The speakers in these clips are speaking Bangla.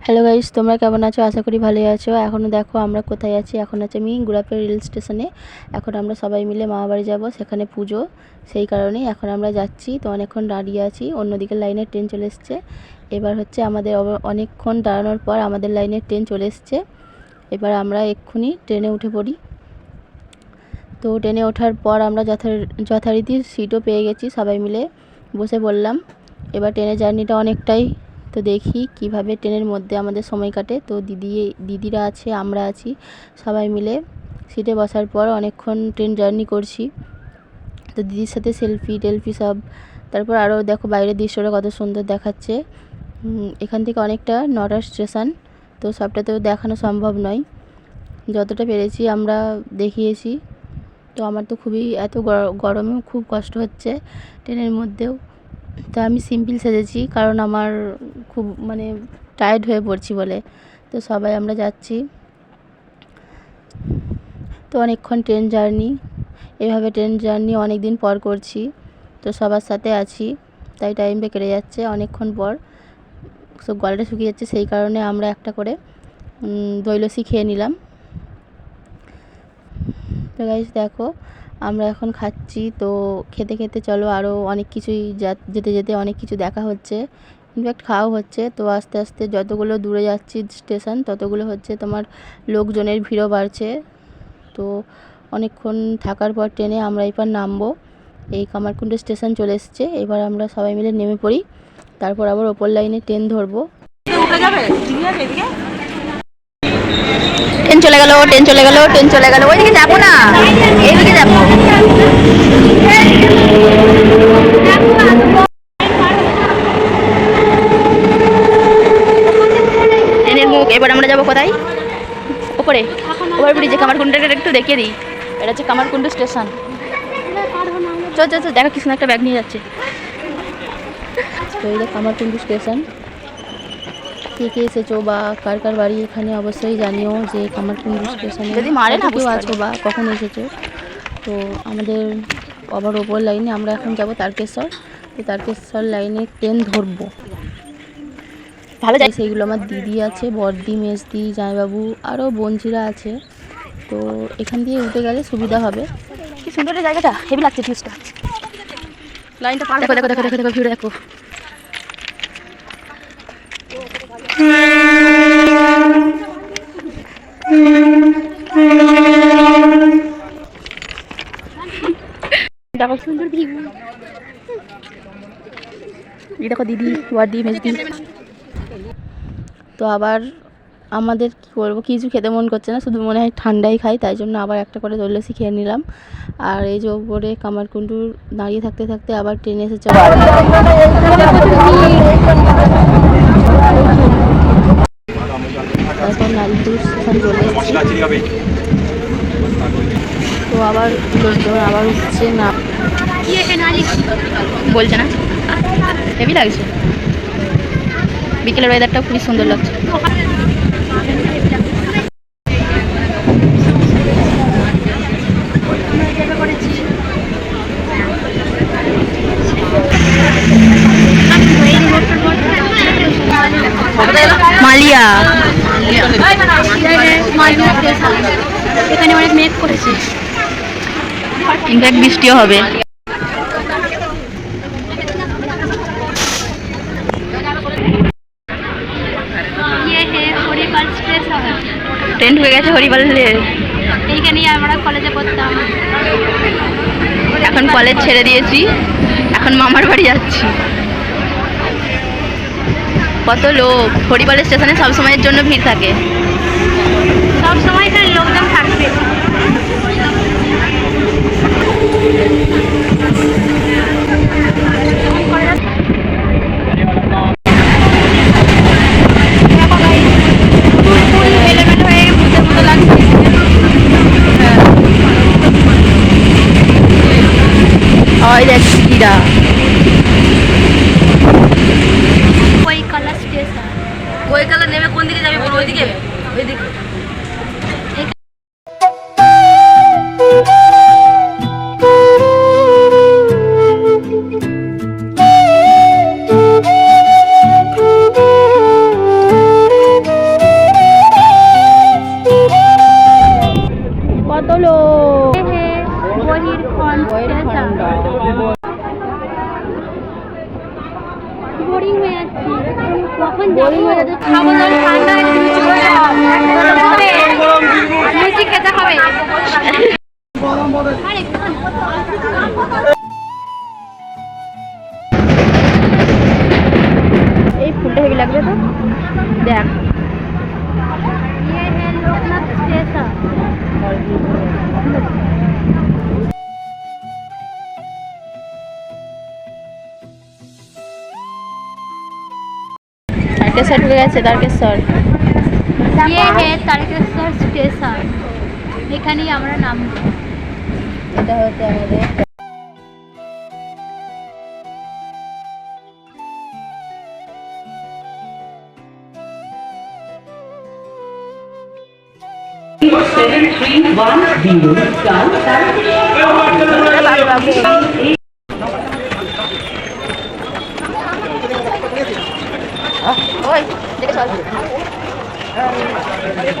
হ্যালো গাইস তোমরা কেমন আছো? আশা করি ভালোই আছো। এখনও দেখো আমরা কোথায় আছি। এখন আছে আমি গুড়াপের রেল স্টেশনে এখন আমরা সবাই মিলে মামা বাড়ি যাব, সেখানে পুজো। সেই কারণেই এখন আমরা যাচ্ছি। তো অনেকক্ষণ দাঁড়িয়ে আছি। অন্যদিকে লাইনের ট্রেন চলে এসছে। এবার হচ্ছে আমাদের অনেকক্ষণ দাঁড়ানোর পর আমাদের লাইনের ট্রেন চলে এসছে। এবার আমরা এক্ষুনি ট্রেনে উঠে পড়ি। তো ট্রেনে ওঠার পর আমরা যথা যথারীতি সিটও পেয়ে গেছি সবাই মিলে। বসে পড়লাম। এবার ট্রেনের জার্নিটা অনেকটাই তো দেখি কীভাবে ট্রেনের মধ্যে আমাদের সময় কাটে। তো দিদি, দিদিরা আছে, আমরা আছি, সবাই মিলে সিটে বসার পর অনেকক্ষণ ট্রেন জার্নি করছি। তো দিদির সাথে সেলফি, টেলফি সব। তারপর আরও দেখো বাইরের দৃশ্যটা কত সুন্দর দেখাচ্ছে। এখান থেকে অনেকটা নটার স্টেশন, তো সবটা তো দেখানো সম্ভব নয়। যতটা পেরেছি আমরা দেখিয়েছি। তো আমার তো খুবই এত গর- গরমেও খুব কষ্ট হচ্ছে ট্রেনের মধ্যেও। তো আমি সিম্পল সেজেছি কারণ আমার খুব মানে টায়ার্ড হয়ে পড়ছি বলে। তো সবাই আমরা যাচ্ছি। তো অনেকক্ষণ ট্রেন জার্নি এভাবে ট্রেন জার্নি অনেক দিন পর করছি। তো সবার সাথে আছি তাই টাইমটা কেটে যাচ্ছে অনেকক্ষণ পর। সব গলাটা শুকিয়ে যাচ্ছে সেই কারণে আমরা একটা করে উম, দই লস্যি খেয়ে নিলাম। তো গাইস দেখো আমরা এখন খাচ্ছি। তো খেতে খেতে চলো আরও অনেক কিছুই যেতে যেতে অনেক কিছু দেখা হচ্ছে। ইনফ্যাক্ট খাওয়াও হচ্ছে। তো আস্তে আস্তে যতগুলো দূরে যাচ্ছি স্টেশন, ততগুলো হচ্ছে তোমার লোকজনের ভিড়ও বাড়ছে। তো অনেকক্ষণ থাকার পর ট্রেনে আমরা এবার নামবো। এই কামারকুণ্ড স্টেশন চলে এসছে। এবার আমরা সবাই মিলে নেমে পড়ি। তারপর আবার ওপর লাইনে ট্রেন ধরবো। চলে গেল, ট্রেন চলে গেল, ট্রেন চলে গেল। ওইদিকে যাব না। এইদিকে যাব। এবার আমরা যাব কোথায়? ওপরে। ওপর ব্রিজে কামারকুণ্ডটা একটু দেখিয়ে দিই। এটা হচ্ছে কামারকুণ্ড স্টেশন। চল চল চল, দেখো কিছু একটা ব্যাগ নিয়ে যাচ্ছে। তো যে কামারকুণ্ডু স্টেশন। কে কে এসেছ বা কার কার বাড়ি এখানে অবশ্যই জানিও যে কামারকুণ্ডু স্টেশনে যদি মারে না কেউ আছো বা কখন এসেছ। তো আমাদের আবার ওপর লাইনে আমরা এখন যাব তারকেশ্বর। তো তারকেশ্বর লাইনে ট্রেন ধরবো। ভালো তাই সেইগুলো আমার দিদি আছে বর্দি মেজদি জামাইবাবু আরও বোনঝিরা আছে। তো এখান দিয়ে উঠে গেলে সুবিধা হবে। কি সুন্দর জায়গাটা হেভি লাগছে ভিউজটা লাইনটা দেখো দেখো দেখো দেখো দেখো ভিড় দেখো। দেখো দিদি মেজদি। তো আবার আমাদের কি করব? কিছু খেতে মন করছে না, শুধু মনে হয় ঠান্ডাই খাই, তাই জন্য আবার একটা করে দৈলসি খেয়ে নিলাম। আর এই যে ওপরে কামারকুণ্ডুর দাঁড়িয়ে থাকতে থাকতে আবার ট্রেন এসেছে। তারপর নারীপুর স্টেশন চলে এসেছে। তো আবার লোকজন আবার উঠছে না। বলছে না। হেভি লাগছে। বিকেলের ওয়েদারটা খুবই সুন্দর লাগছে। মালিয়া। এখানে অনেক মেঘ করেছে ইনফ্যাক্ট বৃষ্টিও হবে ট্রেন হয়ে গেছে হরিপালে এইখানেই আমরা কলেজে পড়তাম। এখন কলেজ ছেড়ে দিয়েছি। এখন মামার বাড়ি যাচ্ছি। কত লোক হরিপালের স্টেশনে সব সময়ের জন্য ভিড় থাকে। সব সময় এখানে লোকজন থাকবে। হয়ে দেখ এই ফুলটা হেভি লাগবে তো দেখ তারকেশ্বর ঢুকে গেছে তারকেশ্বর ये है तारकेश्वर स्टेशन এখানেই আমরা নামবো এটা হচ্ছে আমাদের seven three one zero star of the passenger.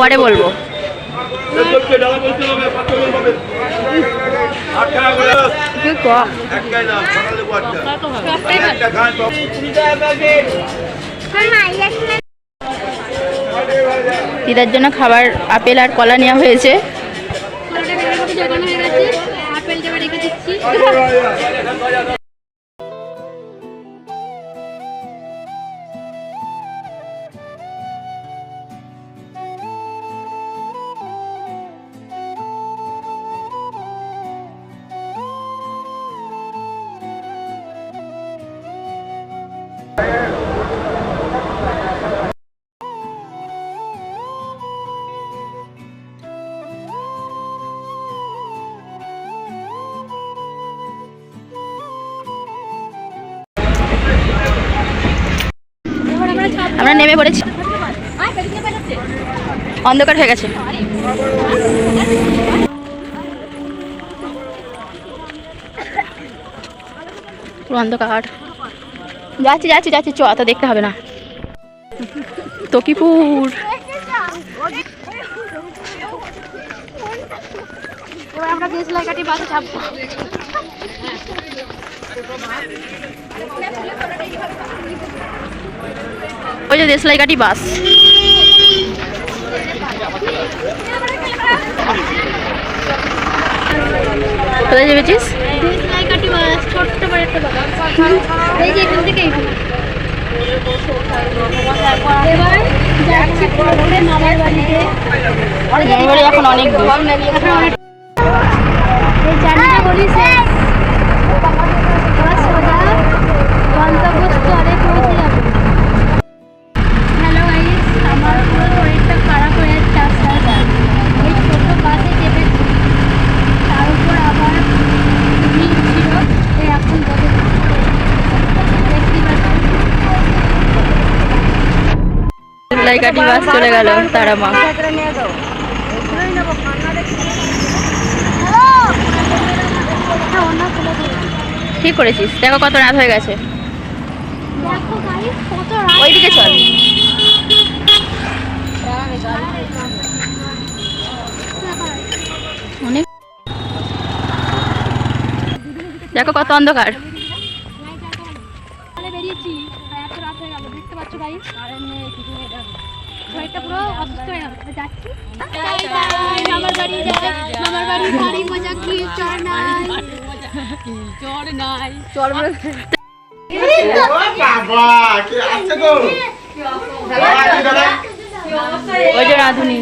পরে বলব। দিদার জন্য খাবার আপেল আর কলা নেওয়া হয়েছে। হয়ে রেখে দিচ্ছি। আমরা নেমে পড়েছি। অন্ধকার হয়ে গেছে। অন্ধকার। যাচ্ছি যাচ্ছি যাচ্ছি। চ তো দেখতে হবে না। তকিপুর। আমরা ওই যে দেশলাই কাটি বাস কোথায় যে এখান থেকেই। এবার যাচ্ছি পুরোপুরি মামার বাড়িতে মামার বাড়ি এখন অনেক দূর এখন অনেক এই জার্নিটা বলি শেষ এবার সোজা গন্তব্যস্থলে পৌঁছে যাব হ্যালো গাইস আমার পুরো শরীরটা খারাপ হয়ে যাচ্ছে আস্তে আস্তে এই ছোটো বাসে চেপেছি তার উপর আবার ভিড় ছিল এই এখন বসে দেখতে পাচ্ছি দেশলাই কাটি বাস চলে গেল, তারা মা। ঠিক করেছিস, দেখো কত রাত হয়ে গেছে। ওইদিকে চল। দেখো কত অন্ধকার। বেরিয়েছি। এত রাত হয়ে গেল, দেখতে পাচ্ছ গাইস শরীরটা পুরো অসুস্থ হয়ে তো যাচ্ছি। মামার বাড়ি যাই। মামার বাড়ি বাড়ি মজা কি? চর নাই। ওই যে রাঁধুনি।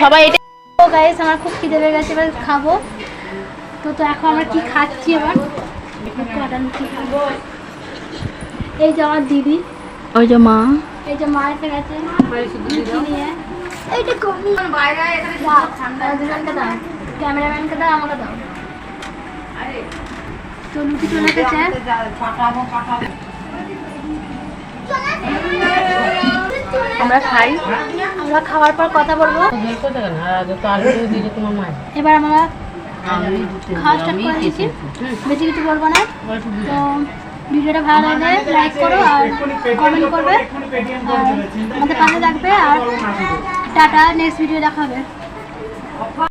সবাই এটা গাইস আমার খুব খিদে লেগে গেছে এবার খাব। তো তো এখন আমরা কি খাচ্ছি এবার? এই যে আমার দিদি। ওই যে মা। এই যে মা এসে গেছে। নিয়ে। এইটা কমি বাইরে এখানে ঠান্ডা দুজনকে দাও। ক্যামেরাম্যানকে দাও আমাকে দাও। তো লুচি চলে এসেছে। আমরা খাই। আমরা খাওয়ার পর কথা বলব। এবার আমরা খাওয়া স্টার্ট করে দিচ্ছি। বেশি কিছু বলব না। তো ভিডিওটা ভালো লাগলে লাইক করো আর কমেন্ট করবে। আমাদের পাশে থাকবে আর টাটা নেক্সট ভিডিও দেখা হবে।